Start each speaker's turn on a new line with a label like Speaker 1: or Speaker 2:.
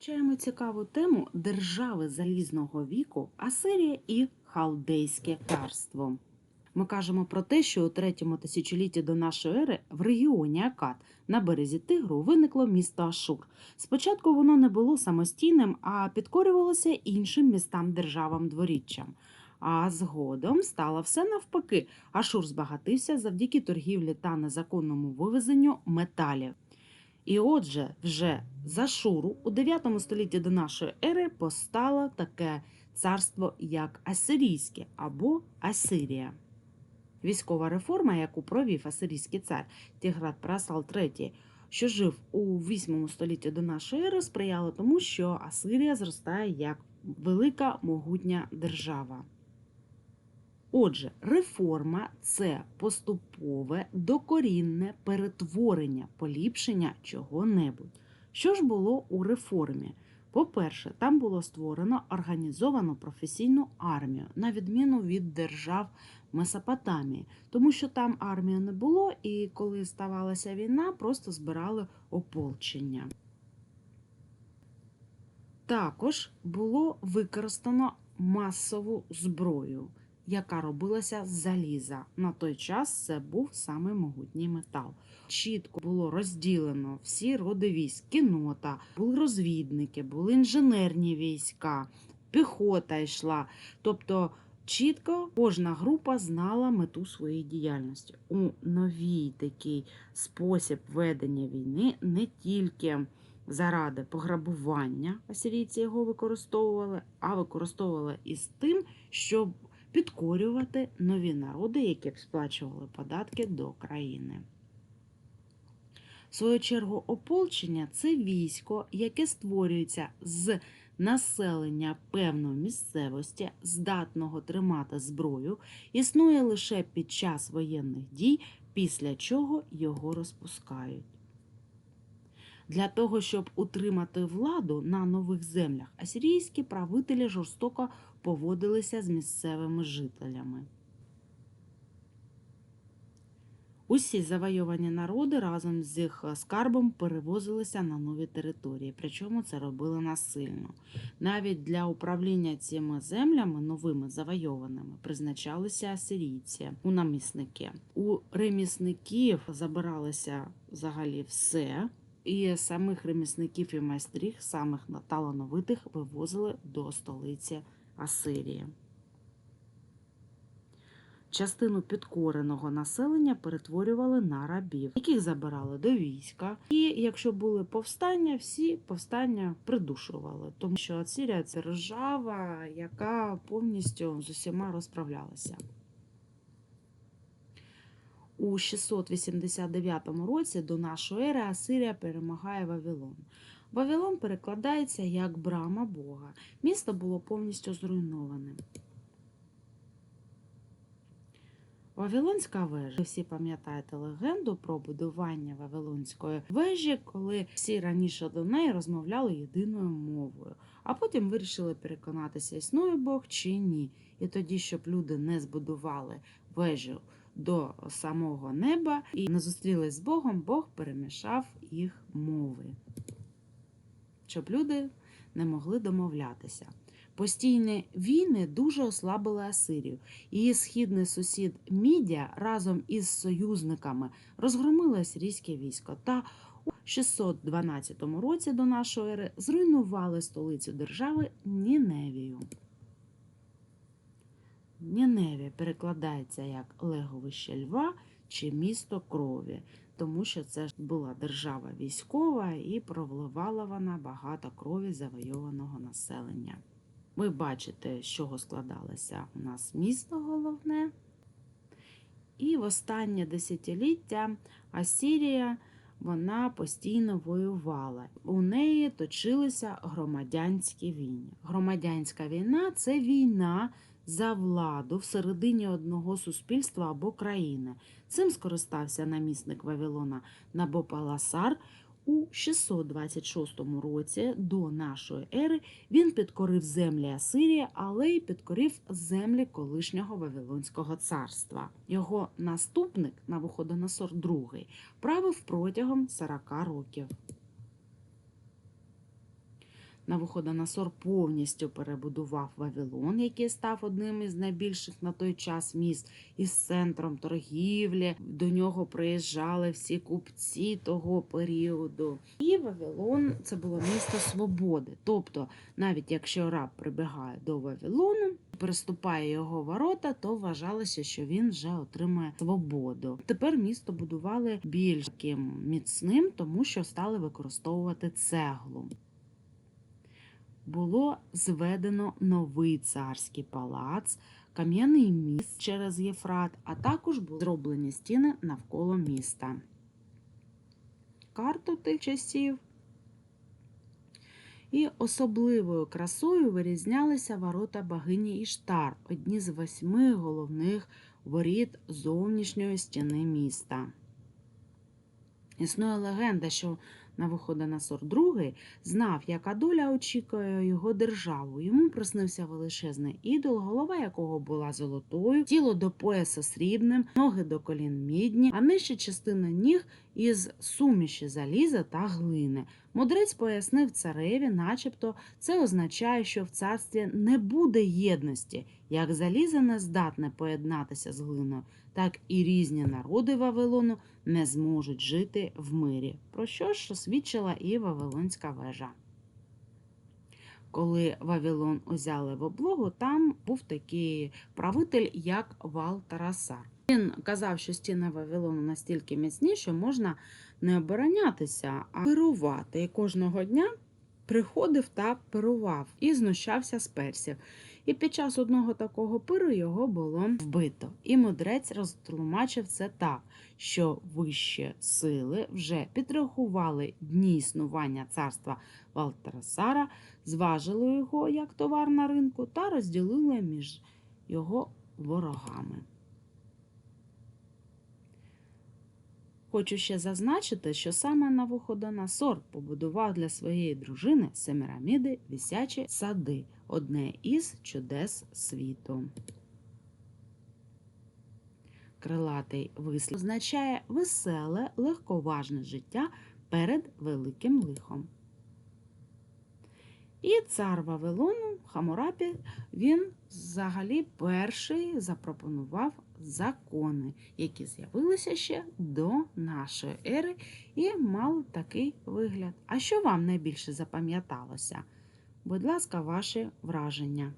Speaker 1: Вивчаємо цікаву тему держави залізного віку, Асирія і Халдейське царство. Ми кажемо про те, що у третьому тисячолітті до нашої ери в регіоні Акад на березі Тигру виникло місто Ашур. Спочатку воно не було самостійним, а підкорювалося іншим містам державам дворіччям. А згодом стало все навпаки. Ашур збагатився завдяки торгівлі та незаконному вивезенню металів. І отже, вже за Шуру у 9 столітті до нашої ери постало таке царство, як Асирійське або Асирія. Військова реформа, яку провів асирійський цар Тіграт Прасал III, що жив у 8 столітті до нашої ери, сприяла тому, що Асирія зростає як велика могутня держава. Отже, реформа це поступове докорінне перетворення, поліпшення чого-небудь. Що ж було у реформі? По-перше, там було створено організовану професійну армію, на відміну від держав Месопотамії, тому що там армії не було, і коли ставалася війна, просто збирали ополчення. Також було використано масову зброю яка робилася з заліза. На той час це був саме могутній метал. Чітко було розділено всі роди військ, кінота, були розвідники, були інженерні війська, піхота йшла. Тобто чітко кожна група знала мету своєї діяльності. У новій такий спосіб ведення війни не тільки. Заради пограбування асирійці його використовували, а використовували із тим, щоб підкорювати нові народи, які б сплачували податки до країни. В свою чергу, ополчення це військо, яке створюється з населення певної місцевості, здатного тримати зброю, існує лише під час воєнних дій, після чого його розпускають. Для того, щоб утримати владу на нових землях, асирійські правителі жорстоко поводилися з місцевими жителями. Усі завойовані народи разом з їх скарбом перевозилися на нові території, причому це робили насильно. Навіть для управління цими землями, новими завойованими, призначалися асирійці у намісники. У ремісників забиралося взагалі все. І самих ремісників і майстрів, самих талановитих, вивозили до столиці Асирії. Частину підкореного населення перетворювали на рабів, яких забирали до війська. І якщо були повстання, всі повстання придушували, тому що Асирія це держава, яка повністю з усіма розправлялася. У 689 році до нашої ери Асирія перемагає Вавилон. Вавилон перекладається як брама Бога. Місто було повністю зруйноване. Вавилонська вежа. Ви всі пам'ятаєте легенду про будування Вавилонської вежі, коли всі раніше до неї розмовляли єдиною мовою, а потім вирішили переконатися, існує Бог чи ні. І тоді, щоб люди не збудували вежу до самого неба і не зустрілись з Богом, Бог перемішав їх мови щоб люди не могли домовлятися. Постійні війни дуже ослабили Асирію. Її східний сусід Мідія разом із союзниками розгромили асирійське військо та у 612 році до нашої ери зруйнували столицю держави Ніневію. Ніневія перекладається як леговище льва чи місто крові тому що це була держава військова і провливала вона багато крові завойованого населення. Ви бачите, з чого складалося у нас місто головне. І в останнє десятиліття Асірія вона постійно воювала. У неї точилися громадянські війни. Громадянська війна це війна за владу всередині одного суспільства або країни. Цим скористався намісник Вавилона Набопаласар. У 626 році до нашої ери він підкорив землі Асирії, але й підкорив землі колишнього Вавилонського царства. Його наступник Навуходоносор II правив протягом 40 років. Навуходоносор повністю перебудував Вавилон, який став одним із найбільших на той час міст із центром торгівлі. До нього приїжджали всі купці того періоду. І Вавилон це було місто свободи. Тобто, навіть якщо раб прибігає до Вавилону, переступає його ворота, то вважалося, що він вже отримає свободу. Тепер місто будували більш таким міцним, тому що стали використовувати цеглу. Було зведено новий царський палац, кам'яний міст через Єфрат, а також були зроблені стіни навколо міста. Карту тих часів. І особливою красою вирізнялися ворота богині Іштар, одні з восьми головних воріт зовнішньої стіни міста. Існує легенда, що Навуходоносор II знав, яка доля очікує його державу. Йому приснився величезний ідол, голова якого була золотою, тіло до пояса срібним, ноги до колін мідні, а нижча частина ніг із суміші заліза та глини. Мудрець пояснив цареві, начебто це означає, що в царстві не буде єдності, як залізо не здатне поєднатися з глиною, так і різні народи Вавилону не зможуть жити в мирі, про що ж свідчила і Вавилонська вежа. Коли Вавилон узяли в облогу, там був такий правитель, як Вал Тарасар. Він казав, що стіни Вавилону настільки міцні, що можна не оборонятися, а керувати. І кожного дня приходив та пирував і знущався з персів. І під час одного такого пиру його було вбито. І мудрець розтлумачив це так, що вищі сили вже підрахували дні існування царства Валтарасара, зважили його як товар на ринку та розділили між його ворогами. Хочу ще зазначити, що саме Навуходоносор побудував для своєї дружини Семіраміди вісячі сади, одне із чудес світу. Крилатий вислів означає веселе, легковажне життя перед великим лихом. І цар Вавилону Хамурапі він взагалі перший запропонував закони, які з'явилися ще до нашої ери і мали такий вигляд. А що вам найбільше запам'яталося? Будь ласка, ваші враження.